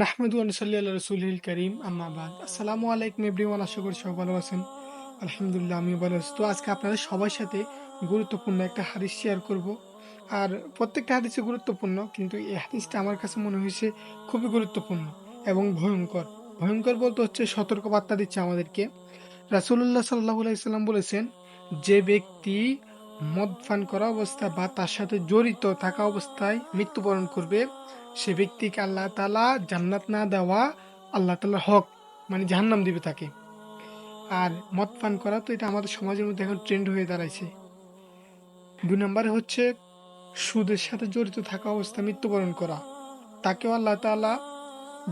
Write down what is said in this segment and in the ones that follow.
নাহমেদু আল্লাহ রসুল করিম আম্মাবাদ আসসালামু আলাইকুম এভরিওয়ান আশা করি সবাই ভালো আছেন। আলহামদুলিল্লাহ আমি ভালো আছি। তো আজকে আপনাদের সবার সাথে গুরুত্বপূর্ণ একটা হাদিস শেয়ার করব। আর প্রত্যেকটা হাদিসে গুরুত্বপূর্ণ, কিন্তু এই হাদিসটা আমার কাছে মনে হয়েছে খুবই গুরুত্বপূর্ণ এবং ভয়ঙ্কর। ভয়ঙ্কর বলতে হচ্ছে সতর্কবার্তা দিচ্ছে আমাদেরকে। রাসুল্লাহ সাল্লাহ সাল্লাম বলেছেন, যে ব্যক্তি মদ পান করা অবস্থায় বা তার সাথে জড়িত থাকা অবস্থায় মৃত্যুবরণ করবে সে ব্যক্তিকে আল্লাহ তালা জান্নাত না দেওয়া আল্লাহ তালার হক মানে জাহান্নাম দিবে তাকে। আর মদ পান করা তো এটা আমাদের সমাজের মধ্যে এখন ট্রেন্ড হয়ে দাঁড়াইছে। দুই নম্বরে হচ্ছে সুদের সাথে জড়িত থাকা অবস্থায় মৃত্যুবরণ করা। তাকেও আল্লাহ তালা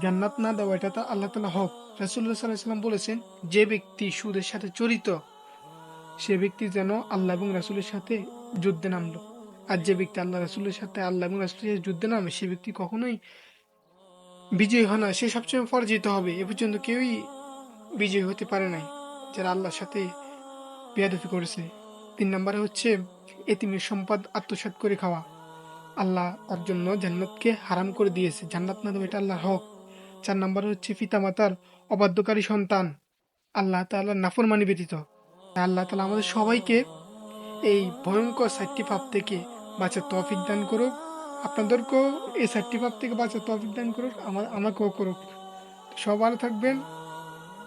জান্নাত না দেওয়া, এটা তো আল্লাহ তালা হক। রাসুল্লাহ সাল্লাহ সাল্লাম বলেছেন, যে ব্যক্তি সুদের সাথে জড়িত, সে ব্যক্তি যেন আল্লাহ এবং রাসুলের সাথে যুদ্ধে নামলো। আর যে ব্যক্তি আল্লাহ রাসুলের সাথে আল্লাহ রাসুলের যুদ্ধে নামে, সে ব্যক্তি কখনোই বিজয়ী হয় না। সে সবসময় পরাজিত হবে। এ পর্যন্ত কেউই বিজয়ী হতে পারে নাই। যারা আল্লাহর সাথে বেয়াদফি করেছে। তিন নম্বরে হচ্ছে এতিমের সম্পদ আত্মসাৎ করে খাওয়া। আল্লাহ তার জন্য জান্নাতকে হারাম করে দিয়েছে। জান্নাত না এটা আল্লাহর হক। চার নম্বরে হচ্ছে পিতামাতার অবাধ্যকারী সন্তান। আল্লাহ তাল্লাহ নাফরমানি ব্যতীত। আল্লাহ তালা আমাদের সবাইকে এই ভয়ঙ্কর সাতটি পাপ থেকে বাঁচার তৌফিক দান করুক আপনাদেরকেও এই সাতটি পাপ থেকে বাঁচার তৌফিক দান করুক আমার আমাকেও করুক সব ভালো থাকবেন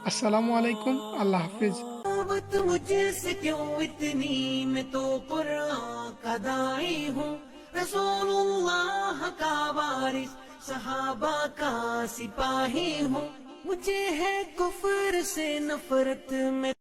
আসসালামু আলাইকুম আল্লাহ হাফিজ मोहब्बत मुझसे क्यों इतनी मैं तो कुरान का दाई हूँ रसूलुल्लाह का वारिस सहाबा का सिपाही हूँ मुझे है कुफर से नफरत में